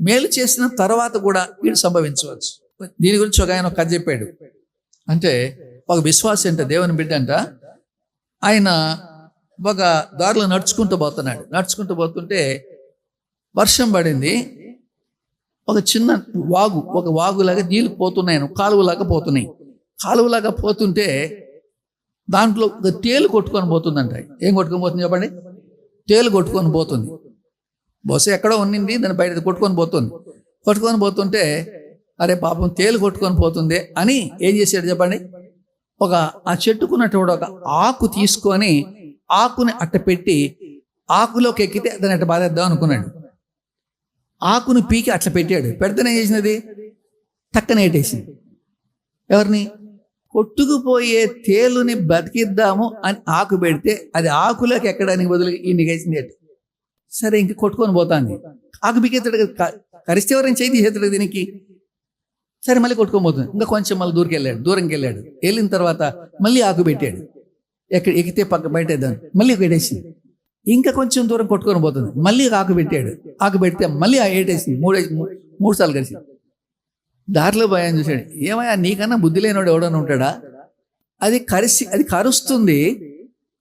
మేలు చేసిన తర్వాత కూడా వీడు సంభవించవచ్చు. దీని గురించి ఒక ఆయన ఒక కథ చెప్పాడు. అంటే ఒక విశ్వాసం అంట దేవుని బిడ్డ అంట. ఆయన ఒక దారిలో నడుచుకుంటూ పోతున్నాడు. నడుచుకుంటూ పోతుంటే వర్షం పడింది. ఒక చిన్న వాగు ఒక వాగులాగా నీళ్ళు పోతున్నాయి కాలువలాగా పోతున్నాయి. కాలువలాగా పోతుంటే దాంట్లో ఒక తేలు కొట్టుకొని పోతుందంట. ఏం కొట్టుకొని పోతుంది చెప్పండి? తేలు కొట్టుకొని పోతుంది. బహుశా ఎక్కడో ఉన్నింది దాన్ని బయట కొట్టుకొని పోతుంది. కొట్టుకొని పోతుంటే అరే పాపం తేలు కొట్టుకొని పోతుంది అని ఏం చేశాడు చెప్పండి? ఒక ఆ చెట్టుకున్నటువంటి ఒక ఆకు తీసుకొని ఆకుని అట్ట పెట్టి ఆకులోకి ఎక్కితే దాన్ని అట్ట బాధేద్దాం అనుకున్నాడు. ఆకును పీకి అట్లా పెట్టాడు. పెడితేనే చేసినది తక్కనేటేసింది ఎవరిని? కొట్టుకుపోయే తేలుని బతికిద్దాము అని ఆకు పెడితే అది ఆకులోకి ఎక్కడానికి బదులు ఈ నిగేసింది సరే ఇంక కొట్టుకొని పోతాంది ఆకు పీకెత్తాడు క- కరిస్తే ఎవరైనా చేయి తీసేస్తాడు దీనికి? సరే మళ్ళీ కొట్టుకొని పోతుంది. ఇంకా కొంచెం మళ్ళీ దూరికి వెళ్ళాడు దూరంకి వెళ్ళాడు. వెళ్ళిన తర్వాత మళ్ళీ ఆకు పెట్టాడు. ఎక్కడ ఎక్కితే పక్క బయట మళ్ళీ మళ్ళీ పెట్టేసింది. ఇంకా కొంచెం దూరం కొట్టుకొని పోతుంది. మళ్ళీ ఆకు పెట్టాడు. ఆకు పెడితే మళ్ళీ ఆ మూడే మూడు సార్లు కలిసి దారిలో భయం చూశాడు. ఏమయ్యా నీకన్నా బుద్ధి లేనివాడు ఎవడన్నా ఉంటాడా? అది కరిసి అది కరుస్తుంది.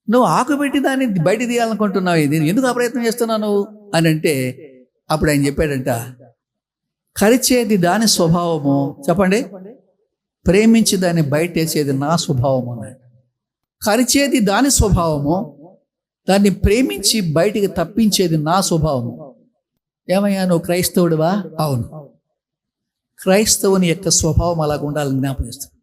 నువ్వు ఆకు పెట్టి దాన్ని బయట తీయాలనుకుంటున్నావు ఇది. ఎందుకు ఆ ప్రయత్నం చేస్తున్నావు నువ్వు? అని అంటే అప్పుడు ఆయన చెప్పాడంట కరిచేది దాని స్వభావము. చెప్పండి. ప్రేమించి దాన్ని బయటేసేది నా స్వభావము అన్నాడు. కరిచేది దాని స్వభావము దాన్ని ప్రేమించి బయటికి తప్పించేది నా స్వభావము. ఏమయ్యా నువ్వు క్రైస్తవుడివా? అవును. క్రైస్తవుని యొక్క స్వభావం అలాగ ఉండాలని జ్ఞాపకం